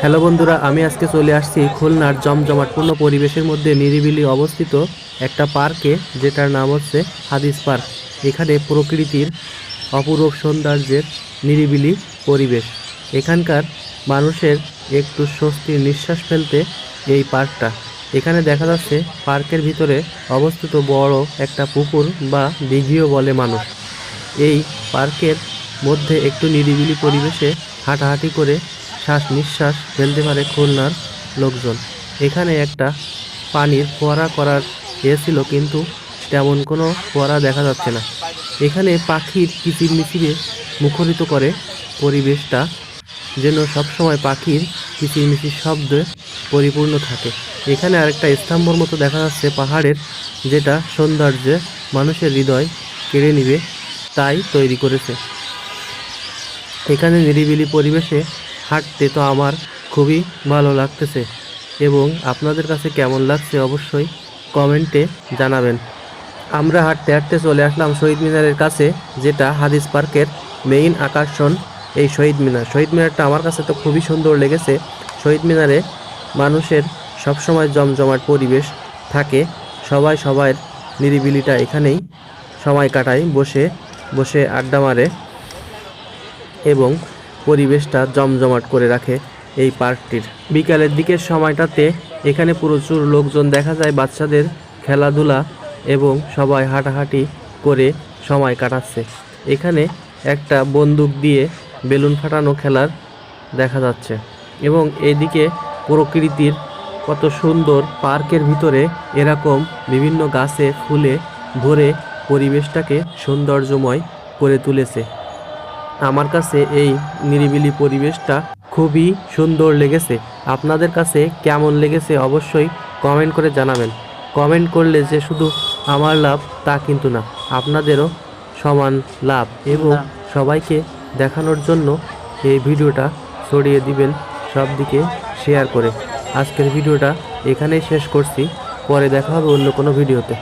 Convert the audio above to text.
Hello বন্ধুরা, আমি আজকে চলে আসছি খুলনার জমজমাটপূর্ণ পরিবেশের মধ্যে নিরিবিলি অবস্থিত একটা পার্কে, যেটার নাম হচ্ছে হাদিস পার্ক। এখানে প্রকৃতির অপূরব সৌন্দর্যের নিরিবিলি পরিবেশ। এখানকার মানুষের একটু স্বস্তির নিঃশ্বাস ফেলতে এই পার্কটা। এখানে দেখা যাচ্ছে পার্কের ভিতরে অবস্থিত বড় একটা পুকুর বা দিঘিও বলে মানুষ। এই পার্কের মধ্যে একটু নিরিবিলি পরিবেশে হাঁটাহাঁটি করে শ্বাস নিঃশ্বাস ফেলতে পারে খুলনার লোকজন। এখানে একটা পানির ফোয়ারা করার ছিল, কিন্তু তেমন কোনো ফোয়ারা দেখা যাচ্ছে না। এখানে পাখির কিচির মিচিরে মুখরিত করে পরিবেশটা, যেন সবসময় পাখির কিচিরমিচির শব্দে পরিপূর্ণ থাকে। এখানে আরেকটা স্তম্ভর মতো দেখা যাচ্ছে পাহাড়ের, যেটা সৌন্দর্যে মানুষের হৃদয় কেড়ে নিবে, তাই তৈরি করেছে। এখানে নিরিবিলি পরিবেশে হাঁটতে তো আমার খুবই ভালো লাগতেছে এবং আপনাদের কাছে কেমন লাগছে অবশ্যই কমেন্টে জানাবেন। আমরা হাঁটতে হাঁটতে চলে আসলাম শহীদ মিনারের কাছে, যেটা হাদিস পার্কের মেইন আকর্ষণ এই শহীদ মিনার। শহীদ মিনারটা আমার কাছে তো খুবই সুন্দর লেগেছে। শহীদ মিনারে মানুষের সবসময় জমজমাট পরিবেশ থাকে। সবাই সবার নিরিবিলিটা এখানেই সময় কাটায়, বসে বসে আড্ডা মারে এবং পরিবেশটা জমজমাট করে রাখে এই পার্কটির। বিকালের দিকের সময়টাতে এখানে প্রচুর লোকজন দেখা যায় বাচ্চাদের খেলাধুলা এবং সবাই হাঁটাহাঁটি করে সময় কাটাচ্ছে। এখানে একটা বন্দুক দিয়ে বেলুন ফাটানো খেলার দেখা যাচ্ছে এবং এদিকে প্রকৃতির কত সুন্দর পার্কের ভিতরে এরকম বিভিন্ন গাছে ফুলে ভরে পরিবেশটাকে সৌন্দর্যময় করে তুলেছে। আমার কাছে এই নিরিবিলি পরিবেশটা খুবই সুন্দর লেগেছে। আপনাদের কাছে কেমন লেগেছে অবশ্যই কমেন্ট করে জানাবেন। কমেন্ট করলে যে শুধু আমার লাভ তা কিন্তু না আপনাদেরও সমান লাভ। এবং সবাইকে দেখানোর জন্য এই ভিডিওটা ছড়িয়ে দিবেন সব দিকে শেয়ার করে। আজকের ভিডিওটা এখানেই শেষ করছি। পরে দেখা হবে অন্য কোনো ভিডিওতে।